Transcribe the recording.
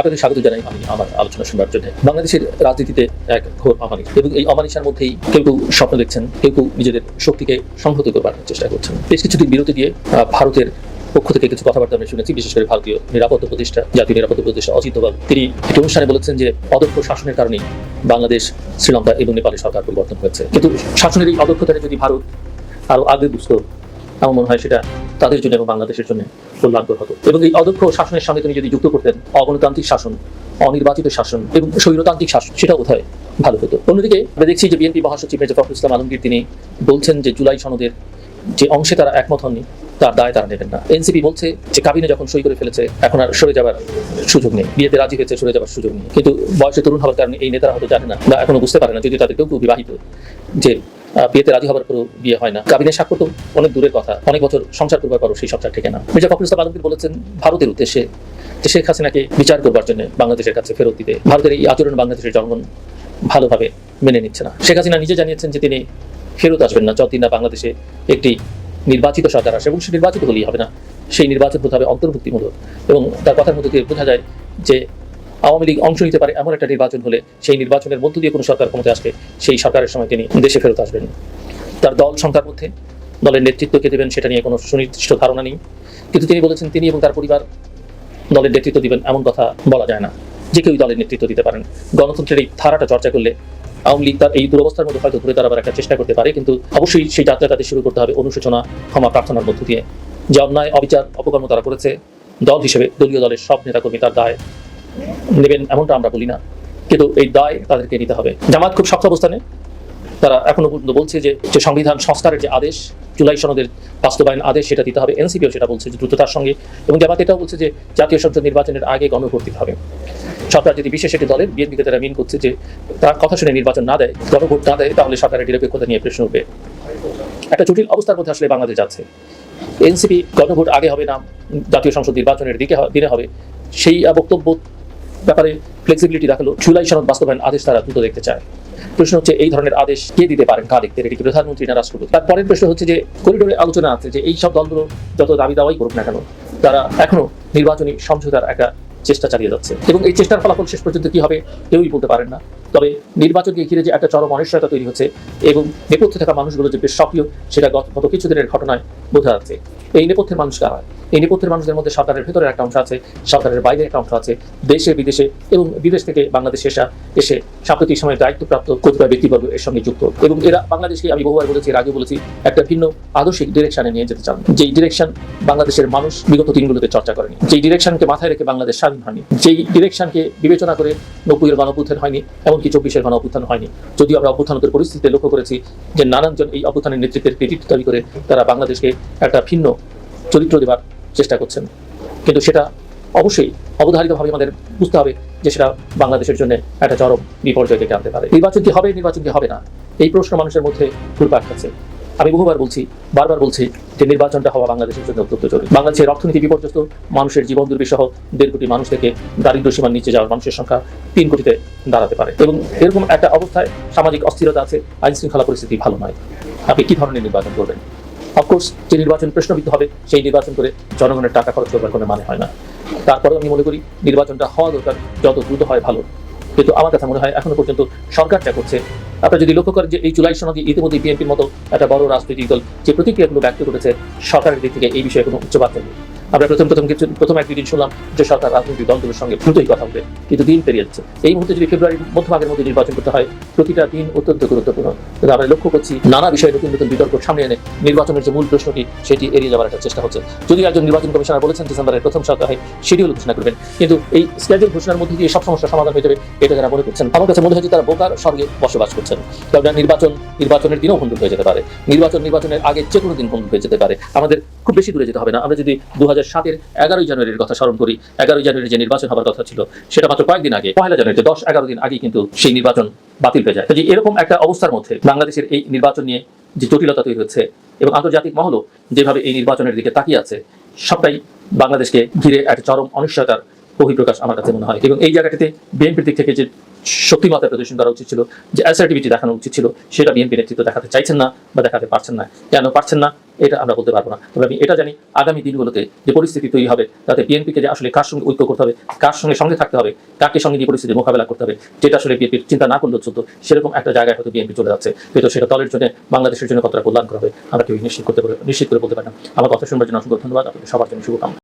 আপনাদের স্বাগত জানাই আমি আমার আলোচনা শুনবার জন্য। বাংলাদেশের রাজনীতিতে এক ঘোর অমানিস এবং এই অমানিসার মধ্যেই কেউ কেউ স্বপ্ন দেখছেন, কেউ কেউ নিজেদের শক্তিকে সংহত করবার চেষ্টা করছেন। বেশ কিছুদিন বিরতি দিয়ে ভারতের পক্ষ থেকে কিছু কথাবার্তা আমি শুনেছি, বিশেষ করে ভারতীয় নিরাপত্তা প্রতিষ্ঠা, জাতীয় নিরাপত্তা প্রতিষ্ঠা অজিত দোভাল। তিনি একটি অনুষ্ঠানে বলেছেন যে, অদক্ষ শাসনের কারণেই বাংলাদেশ, শ্রীলঙ্কা এবং নেপালের সরকার পরিবর্তন হয়েছে। কিন্তু শাসনের এই অদক্ষতাটা যদি ভারত আরও আগে বুঝতো আমার মনে হয় সেটা তাদের জন্য এবং বাংলাদেশের জন্য কল্যাণকর হতো এবং এই অদক্ষ শাসনের সঙ্গে তিনি যদি যুক্ত করতেন, অগণতান্ত্রিক শাসন, অনির্বাচিত শাসন এবং স্বৈরতান্ত্রিক শাসন, সেটাও বোধহয় ভালো হতো। অন্যদিকে আমরা দেখছি যে বিএনপি মহাসচিব মেজর ফখরুল ইসলাম আলমগীর তিনি বলছেন যে জুলাই সনদের যে অংশে তারা একমত হননি, তার দায় তারা নেবেন না। এনসিপি বলছে যে কাবিনে যখন সই করে ফেলেছে, এখন আর সরে যাবার সুযোগ নেই। বিয়েতে রাজি হয়েছে, সরে যাবার সুযোগ নেই। কিন্তু বয়সে তরুণ হওয়ার কারণে এই নেতারা হয়তো জানে না বা এখনও বুঝতে পারে না যদি তাদের কেউ বিবাহিত যে বিয়েতে রাজি হবার পরও বিয়ে হয় না। কাবিনের স্বাক্ষর তো অনেক দূরের কথা। অনেক বছর সংসার করবার পরও সেই সংসার ঠেকে না মির্জা ফখরুল ইসলাম আলমগীর বলেছেন, ভারতের উদ্দেশ্যে যে শেখ হাসিনাকে বিচার করবার জন্য বাংলাদেশের কাছে ফেরত দিতে ভারতের এই আচরণ বাংলাদেশের জনগণ ভালোভাবে মেনে নিচ্ছে না। শেখ হাসিনা নিজে জানিয়েছেন যে তিনি ফেরত আসবেন না, যতদিন না বাংলাদেশে একটি নির্বাচিত সরকার আসে এবং সে নির্বাচিত হলেই হবে না। সেই নির্বাচন হবে অন্তর্ভুক্তিমূলক এবং তার কথার মধ্যে দিয়ে বোঝা যায় যে আওয়ামী লীগ অংশ নিতে পারে এমন একটা নির্বাচন হলে সেই নির্বাচনের মধ্য দিয়ে কোনো সরকার ক্ষমতায় আসবে, সেই সরকারের সময় তিনি দেশে ফেরত আসবেন তার দল সংখ্যার মধ্যে দলের নেতৃত্বকে দেবেন সেটা নিয়ে কোনো সুনির্দিষ্ট ধারণা নেই। কিন্তু তিনি বলেছেন তিনি এবং তার পরিবার দলের নেতৃত্ব দিবেন এমন কথা বলা যায় না। যে কেউই দলের নেতৃত্ব দিতে পারেন। গণতন্ত্রের এই ধারাটা চর্চা করলে আওয়ামী লীগ তার এই দুরবস্থার মধ্যে হয়তো ঘুরে দাঁড়াবার একটা চেষ্টা করতে পারে, কিন্তু অবশ্যই সেই যাত্রা তাদের শুরু করতে হবে অনুশোচনা, ক্ষমা প্রার্থনার মধ্য দিয়ে। যে অন্যায়, অবিচার, অপকর্ম তারা করেছে, দল হিসেবে দলীয় দলের সব নেতাকর্মী তার দায় নেবেন এমনটা আমরা বলি না। কিন্তু এই দায় তাদেরকে নিতে হবে। জামাত খুব শক্ত অবস্থানে। তারা এখনও পর্যন্ত বলছে যে যে সংবিধান সংস্কারের যে আদেশ, জুলাই সনদের বাস্তবায়ন আদেশ সেটা দিতে হবে। এনসিপিও সেটা বলছে যে দ্রুততার সঙ্গে। এবং জামাত এটাও বলছে যে, জাতীয় সংসদ নির্বাচনের আগে গণভোট দিতে হবে। সরকার যদি বিশেষ একটি দলের বিএনপিকে তারা মিন করছে যে, তার কথা শুনে নির্বাচন না দেয়, গণভোট না দেয়, তাহলে সরকারের নিরপেক্ষতা নিয়ে প্রশ্ন উঠবে। একটা জটিল অবস্থার মধ্যে আসলে বাংলাদেশ যাচ্ছে। এনসিপি গণভোট আগে হবে না, জাতীয় সংসদ নির্বাচনের দিকে দিনে হবে। সেই বক্তব্য ব্যাপারে ফ্লেক্সিবিলিটি রাখল। জুলাই সনদ বাস্তবায়ন আদেশ তারা দ্রুত দেখতে চায়। প্রশ্ন হচ্ছে, এই ধরনের আদেশ কে দিতে পারেন? কা দেখতে? এটি প্রধানমন্ত্রী না রাষ্ট্রপতি? তারপরের প্রশ্ন হচ্ছে যে করিডোরে আলোচনা আছে যে এই সব দলগুলো যত দাবি দাওয়াই করুক না কেন, তারা এখনও নির্বাচনী সমঝোতার একটা চেষ্টা চালিয়ে যাচ্ছে। এবং এই চেষ্টার ফলাফল শেষ পর্যন্ত কি হবে, কেউই বলতে পারেন না। তবে নির্বাচনকে ঘিরে যে একটা চরম অনিশ্চয়তা তৈরি হচ্ছে এবং নেপথ্যে থাকা মানুষগুলো যে বেশ সক্রিয়, সেটা গত কিছুদিনের ঘটনায় বোঝা যাচ্ছে। এই নেপথ্যের মানুষ কারা? এই নেপথ্যের মানুষদের মধ্যে সরকারের ভেতরে একটা অংশ আছে সরকারের বাইরে একটা অংশ আছে, দেশে, বিদেশে এবং বিদেশ থেকে বাংলাদেশে এসা, এসে সাম্প্রতিক সময়ে দায়িত্বপ্রাপ্ত কতিপয় ব্যক্তিবর্গ এর সঙ্গে যুক্ত এবং এরা বাংলাদেশকে আমি বহুবার বলেছি, এর আগে বলেছি, একটা ভিন্ন আদর্শিক ডিরেকশনে নিয়ে যেতে চান। যেই ডিরেকশন বাংলাদেশের মানুষ বিগত দিনগুলোতে চর্চা করেনি, যেই ডিরেকশনকে মাথায় রেখে বাংলাদেশ স্বাধীন হয়নি, যেই ডিরেকশনকে বিবেচনা করে নব্বইয়ের গণপুথের হয়নি, এমনকি চব্বিশের গণঅভ্যুত্থান হয়নি। যদিও আমরা অভ্যুত্থানতের পরিস্থিতিতে লক্ষ্য করেছি যে নানানজন এই অভ্যুত্থানের নেতৃত্বের ক্রেডিট দাবি করে তারা বাংলাদেশকে একটা ভিন্ন চরিত্র দেবার চেষ্টা করছেন। কিন্তু সেটা অবশ্যই অবধারিতভাবে আমাদের বুঝতে হবে যে সেটা বাংলাদেশের জন্য একটা চরম বিপর্যয় ডেকে আনতে পারে। নির্বাচন কি হবে, নির্বাচন কি হবে না? এই প্রশ্ন মানুষের মধ্যে ঘুরপাক খাচ্ছে। আমি বহুবার বলছি, বারবার বলছি যে নির্বাচনটা হওয়া বাংলাদেশের জন্য অত্যন্ত জরুরি। বাংলাদেশের অর্থনীতি বিপর্যস্ত, মানুষের জীবন দুর্বিষহ, দেড় কোটি মানুষ থেকে দারিদ্র সীমার নিচে যাওয়ার মানুষের সংখ্যা তিন কোটিতে দাঁড়াতে পারে। এবং এরকম একটা অবস্থায় সামাজিক অস্থিরতা আছে আইন শৃঙ্খলা পরিস্থিতি ভালো নয়। আপনি কি ধরনের নির্বাচন করবেন? অফকোর্স যে নির্বাচন প্রশ্নবিদ্ধ হবে, সেই নির্বাচন করে জনগণের টাকা খরচ করবার কোনো মানে হয় না। তারপরেও আমি মনে করি, নির্বাচনটা হওয়া দরকার, যত দ্রুত হয় ভালো। কিন্তু আমার কাছে মনে হয় এখনও পর্যন্ত সরকার যা করছে। আপনারা যদি লক্ষ্য করেন যে এই জুলাই সনদে ইতিমধ্যে বিএনপির মতো একটা বড় রাজনৈতিক দল যে প্রতিক্রিয়াগুলো ব্যক্ত করেছে, সরকারের দিক থেকে এই বিষয়ে কোনো উচ্চবার্তা নেই। আমরা প্রথম প্রথম কিছু প্রথম এক দুদিন শুনলাম যে সরকার রাজনৈতিক দলগুলোর সঙ্গে দ্রুতই কথা বলে, কিন্তু দিন পেরিয়ে যাচ্ছে। এই মুহূর্তে যদি ফেব্রুয়ারির মধ্যভাগের মধ্যে নির্বাচন করতে হয়, প্রতিটা দিন অত্যন্ত গুরুত্বপূর্ণ। কিন্তু আমরা লক্ষ্য করছি নানা বিষয়ে নতুন নতুন বিতর্ক সামনে এনে নির্বাচনের যে মূল প্রশ্নটি, সেটি এড়িয়ে যাওয়ার একটা চেষ্টা হচ্ছে। যদি একজন নির্বাচন কমিশনার বলেছেন ডিসেম্বরের প্রথম সপ্তাহে শিডিউল ঘোষণা করবেন। কিন্তু এই স্কেজুল ঘোষণার মধ্যে দিয়ে সব সমস্যার সমাধান হয়ে যাবে, এটা যারা মনে করছেন, আমার কাছে মনে হয় যে তারা বোকার স্বর্গে বসবাস করছেন। কারণ নির্বাচন নির্বাচনের দিনও ভণ্ডুল হয়ে যেতে পারে। নির্বাচন নির্বাচনের আগে যে কোনো দিন ভণ্ডুল হয়ে যেতে পারে। আমাদের খুব বেশি দূরে যেতে হবে না। আমরা যদি দু হাজার সাতের এগারোই জানুয়ারির কথা স্মরণ করি। এগারোই জানুয়ারি যে নির্বাচন হবার কথা ছিল, সেটা মাত্র কয়েকদিন আগে পয়লা জানুয়ারি দশ এগারো দিন আগে কিন্তু সেই নির্বাচন বাতিল হয়ে যায়। এরকম একটা অবস্থার মধ্যে বাংলাদেশের এই নির্বাচন নিয়ে যে জটিলতা তৈরি হচ্ছে এবং আন্তর্জাতিক মহলও যেভাবে এই নির্বাচনের দিকে তাকিয়ে আছে, সবটাই বাংলাদেশকে ঘিরে একটা চরম অনিশ্চয়তার বহিঃপ্রকাশ আমার কাছে মনে হয়। এবং এই জায়গাটিতে বিএনপির দিক থেকে যে শক্তিমত্তা প্রদর্শন করা উচিত ছিল, যে অ্যাসার্টিভিটি দেখানো উচিত ছিল, সেটা বিএনপি নেতৃত্ব দেখাতে চাইছেন না বা দেখাতে পারছেন না। কেন পারছেন না? এটা আমরা বলতে পারব না। তবে আমি এটা জানি, আগামী দিনগুলোতে যে পরিস্থিতি তৈরি হবে, তাতে বিএনপিকে যে আসলে কার সঙ্গে ঐক্য করতে হবে, কার সঙ্গে সঙ্গে থাকতে হবে, কাকে সঙ্গে নিয়ে পরিস্থিতি মোকাবেলা করতে হবে, যেটা আসলে বিএনপির চিন্তা না করলেও চলতো, সেরকম একটা জায়গায় হয়তো বিএনপি চলে যাচ্ছে। হয়তো সেটা দলের জন্য, বাংলাদেশের জন্য কতটা কল্যাণ করা হবে, আমরা কেউ নিশ্চিত করতে নিশ্চিত করে বলতে পারি না। আমার কথা শুনবার জন্য অসংখ্য ধন্যবাদ, আপনাদের সবার জন্য শুভকামনা।